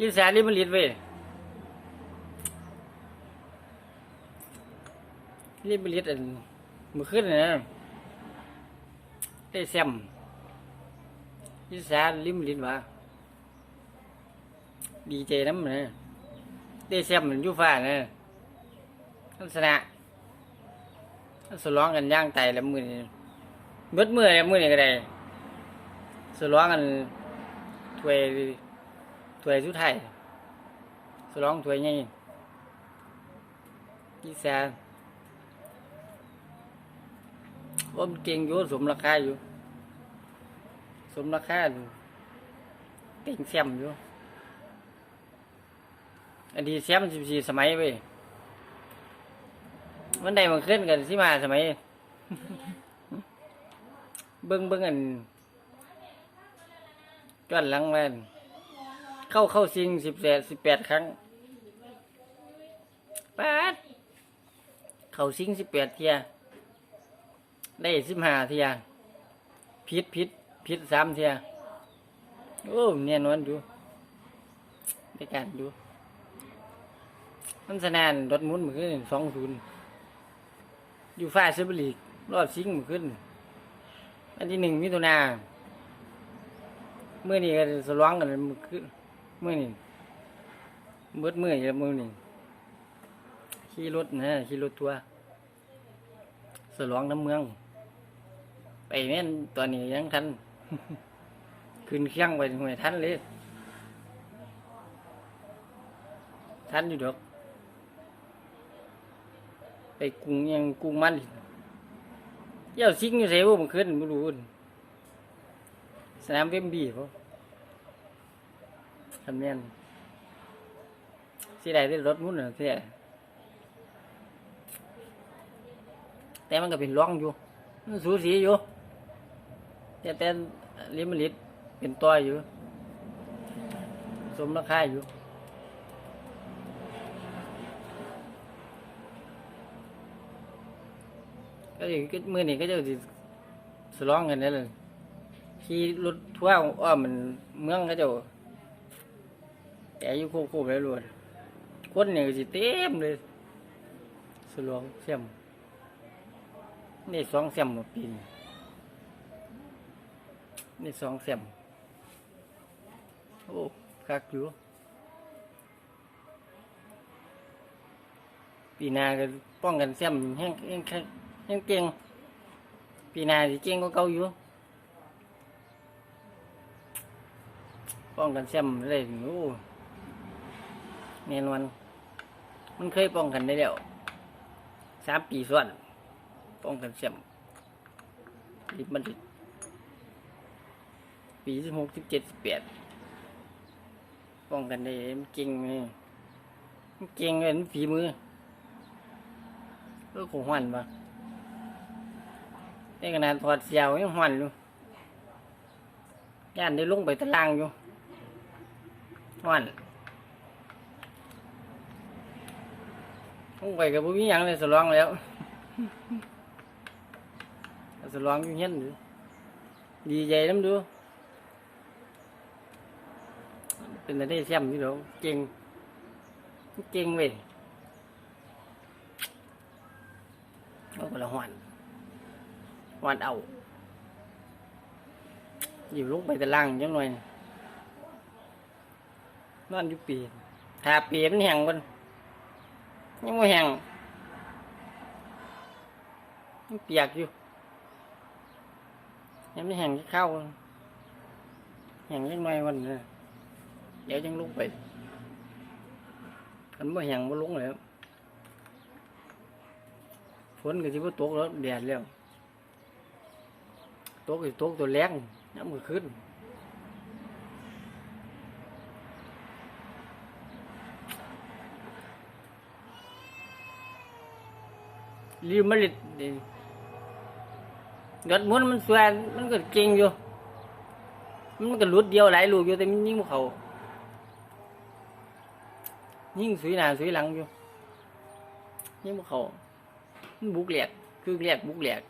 ยินแสนลิมันลิดเว้ยลิมันลิดอันมือขึ้นนะได้แซมยินแสนลิมลิดวะดีใจน้ำเนะได้แซมเหมันยูฟ้านะลักษณะสร้องกันย่างไตแล้วมือนี่เบิดมือแล้วมือนี่ก็ได้สร้องกันถวย ถวยสุดท้ายสร้องถวยใหญ่ยี่แสนว่ามันเก่งอยู่สมราคาอยู่ สมราคาอยู่เต็งแซมอยู่อันนี้แซมสิบสี่สมัยเว้ยมันได้มันขึ้นกันสิมาสมัย เบิ้งเบิ้งอันก้อนหลังแวน เข้าเข้าซิงสิบแปดสิบแปดครั้งแปดเข้าซิงสิบแปดเทียได้สิบห้าเทียพิษพิษพิษสามเทียโอ้เนี่ยนวลดูได้การดูมันสนานรถมุนมือขึ้นสองศูนย์อยู่ฝ่ายเซเบลีกรอดซิงมาขึ้นอันที่หนึ่งมิถุนาเมื่อนี้ก็สร้องกันมือขึ้น มื่อนี้เบิดเมื่ออยู่มือนี้ขี่รถนะขี่รถทัวร์สร้องน้ำเมือง ไปแม่นตอนนี้ยังทัน ขึ้นเครื่องไปห่วยทันเลยทันอยู่ดอกไปกรุงยังกรุงมันเยี่ยวซิงอยู่เสียบ่มันขึ้นไม่รู้สนามเวมบลีย์เขา ทำเนียนสิได้ได้รถมุ่นเหรอเสียแต่มันก็เป็นร่องอยู่มันสูสีอยู่ แต่แต่ลิมลิตเป็นตัวอยู่ สมราคาอยู่ก็อย่างก็มือนี่ก็จะสิสร้องกันนั่นเลยขี่รถทั่วร์อ้อมมันเมืองก็จะ แต่อยู่คู่ๆไปรวดคนเนี่ยสิเต็มเลยสลองเสียมนี่สองเสียมหมดปีนนี่สองเสียมโอ้คักอยู่ปีนาก็ป้องกันเสียมแห้งแห้งแห้งเก่งปีนาสิเก่งก็เก่าอยู่ป้องกันแชมป์เลยโอ้ แน่นอนมันเคยป้องกันได้แล้วสามปีส่วน ป้องกันแชมป์ลิบมันดิปีสิบหกสิบเจ็ดสิบแปดป้องกันได้มันเก่งเลยมันเก่งเลยมันฝีมือเออคงหวันปะนี่ขนาดถอดเสียวยังหวันอยู่ย่านได้ลงไปตารางอยู่หวัน ลงไปกับพวกนี้ยังเลยสลองแล้วสลองอยู่เห็นอยู่ดีใจน้ำดู เป็นอะไรได้แชมป์อยู่แล้วเก่งเก่งเว้ยเอาไปละหวันวันเอาอยู่ลงไปแต่ล่างจังหน่อยนอนอยู่ปีนถ้าปีมันแห้งกัน ยังไม่แห้งมันเปียกอยู่ยังไม่แห้งที่เข้าแห้งจังหน่อยวันนี้เดี๋ยวจังลุกไปมันไม่แห้งไม่ลงแล้วฝนก็จะว่าตกแล้วแดดแล้วตกอีกตกตัวแรงน้ำมือขึ้น ลิมาลิดนี่ยอดมุนมันสวยมันก็เก่งอยู่ มันก็ลุดเดียวหลายลูกอยู่แต่มันยิ่งเขายิ่งสวยหน้าสวยหลังอยู่ยิ่งเขามันบุกแหลกคือแหลกบุกแหลก